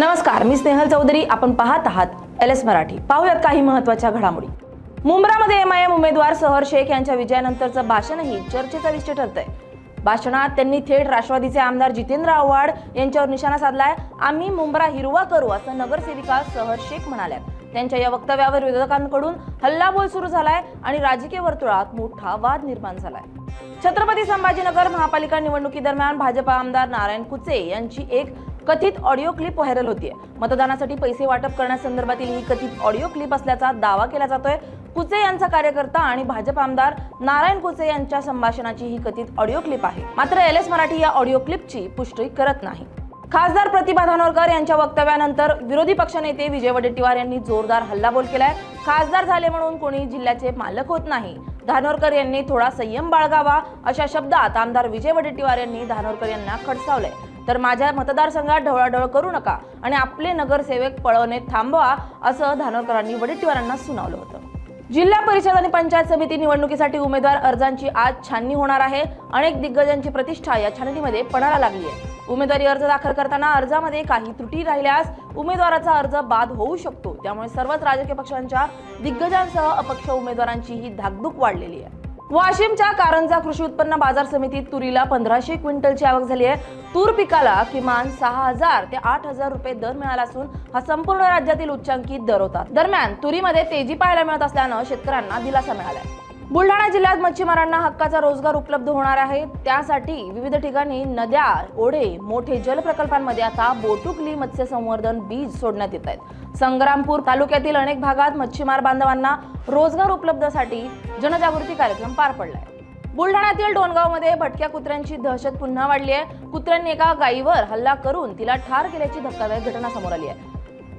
नमस्कार मी स्नेहल चौधरी. आपण पाहत आहात एल एस मराठी. पाहूयात काही महत्त्वाच्या घडामोडी. मुंब्रामध्ये एम आय एम उमेदवार सहर शेख यांच्या विजयानंतरचं भाषणही चर्चेचा विषय ठरतंय. भाषणात त्यांनी थेट राष्ट्रवादीचे आमदार जितेंद्र आव्हाड यांच्यावर निशाणा साधलाय. आम्ही मुंब्रा हिरवा करू असं नगरसेविका सहर शेख म्हणाल्यात. त्यांच्या या वक्तव्यावर विरोधकांकडून हल्लाबोल सुरू झालाय आणि राजकीय वर्तुळात मोठा वाद निर्माण झालाय. छत्रपती संभाजीनगर महापालिका निवडणुकीदरम्यान भाजपा आमदार नारायण कुचे यांची एक कथित ऑडिओ क्लिप व्हायरल होतीये. मतदानासाठी पैसे वाटप करण्यासंदर्भातील ही कथित ऑडिओ क्लिप असल्याचा दावा केला जातोय. कुचे यांचा कार्यकर्ता आणि भाजप आमदार नारायण कुचे यांच्या संभाषणाची ही कथित ऑडिओ क्लिप आहे. मात्र एल एस मराठी या ऑडिओ क्लिपची पुष्टी करत नाही. खासदार प्रतिभा धानोरकर यांच्या वक्तव्यानंतर विरोधी पक्षनेते विजय वडेट्टीवार यांनी जोरदार हल्लाबोल केलाय. खासदार झाले म्हणून कोणी जिल्ह्याचे मालक होत नाही. धानोरकर यांनी थोडा संयम बाळगावा अशा शब्दात आमदार विजय वडेट्टीवार यांनी धानोरकर यांना खडसावलंय. तर माझ्या मतदारसंघात ढवळाढवळ करू नका आणि आपले नगरसेवक पळवणे थांबवा असं धानोरकरांनी वडेट्टीवारांना सुनावलं होतं. जिल्हा परिषद आणि पंचायत समिती निवडणुकीसाठी उमेदवार अर्जांची आज छाननी होणार आहे. अनेक दिग्गजांची प्रतिष्ठा या छाननीमध्ये पणाला लागली आहे. उमेदवारी अर्ज दाखल करताना अर्जामध्ये काही त्रुटी राहिल्यास उमेदवाराचा अर्ज बाद होऊ शकतो. त्यामुळे सर्वच राजकीय पक्षांच्या दिग्गजांसह अपक्ष उमेदवारांची ही धाकधूक वाढलेली आहे. वाशिमच्या कारंजा कृषी उत्पन्न बाजार समितीत तुरीला पंधराशे क्विंटलची आवक झाली आहे. तूर पिकाला किमान सहा हजार ते आठ हजार रुपये दर मिळाला असून हा संपूर्ण राज्यातील उच्चांकित दर होता. दरम्यान तुरीमध्ये तेजी पाहायला मिळत असल्यानं शेतकऱ्यांना दिलासा मिळालाय. बुलढाणा जिल्ह्यात मच्छीमारांना हक्काचा रोजगार उपलब्ध होणार आहे. त्यासाठी विविध ठिकाणी नद्या ओढे मोठे जलप्रकल्पांमध्ये आता बोटुकली मत्स्य संवर्धन बीज सोडण्यात येत आहेत. संग्रामपूर तालुक्यातील अनेक भागात मच्छीमार बांधवांना रोजगार उपलब्धसाठी जनजागृती कार्यक्रम पार पडलाय. बुलढाण्यातील डोणगावमध्ये भटक्या कुत्र्यांची दहशत पुन्हा वाढली आहे. कुत्र्यांनी एका गायीवर हल्ला करून तिला ठार केल्याची धक्कादायक घटना समोर आली आहे.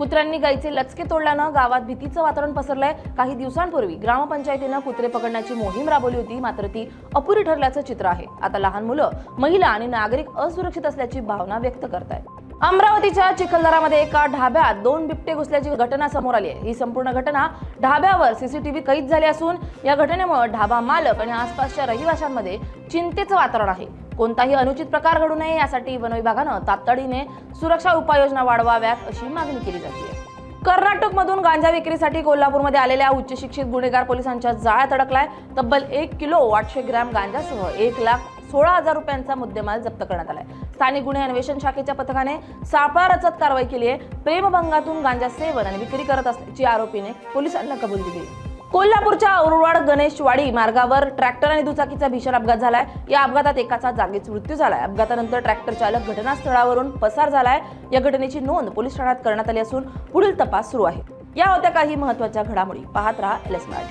कुत्र्यांनी गायीचे लचके तोडल्यानं गावात भीतीचं वातावरण पसरलंय. काही दिवसांपूर्वी ग्रामपंचायतीनं कुत्रे पकडण्याची मोहीम राबवली होती मात्र ती अपुरी ठरल्याचं चित्र आहे. आता लहान मुलं महिला आणि नागरिक असुरक्षित असल्याची भावना व्यक्त करतायत. अमरावतीच्या चिखलदरामध्ये एका ढाब्यात दोन बिबटे घुसल्याची घटना समोर आली आहे. ही संपूर्ण घटना ढाब्यावर सीसीटीव्ही कैद झाली असून या घटनेमुळे ढाबा मालक आणि आसपासच्या रहिवाशांमध्ये चिंतेचं वातावरण आहे. कोणताही अनुचित प्रकार घडू नये यासाठी वन विभागानं तातडीने सुरक्षा उपाययोजना वाढवाव्यात अशी मागणी केली जाते. कर्नाटक मधून गांजा विक्रीसाठी कोल्हापूरमध्ये आलेल्या उच्च शिक्षित गुन्हेगार पोलिसांच्या जाळ्यात अडकलाय तब्बल एक किलो आठशे ग्रॅम गांजासह एक लाख सोळा हजार रुपयांचा मुद्देमाल जप्त करण्यात आलाय. स्थानिक गुन्हे अन्वेषण शाखेच्या पथकाने सापळा रचत कारवाई केली आहे. प्रेमभंगातून गांजा सेवन आणि विक्री करत असल्याची आरोपीने पोलिसांना कबूल दिली. कोल्हापूरच्या औरवाड गणेशवाडी मार्गावर ट्रॅक्टर आणि दुचाकीचा भीषण अपघात झालाय. या अपघातात एकाचा जागीच मृत्यू झालाय. अपघातानंतर ट्रॅक्टर चालक घटनास्थळावरून पसार झालाय. या घटनेची नोंद पोलीस ठाण्यात करण्यात आली असून पुढील तपास सुरू आहे. या होत्या काही महत्त्वाच्या घडामोडी. पाहत राहा एल एस मराठी.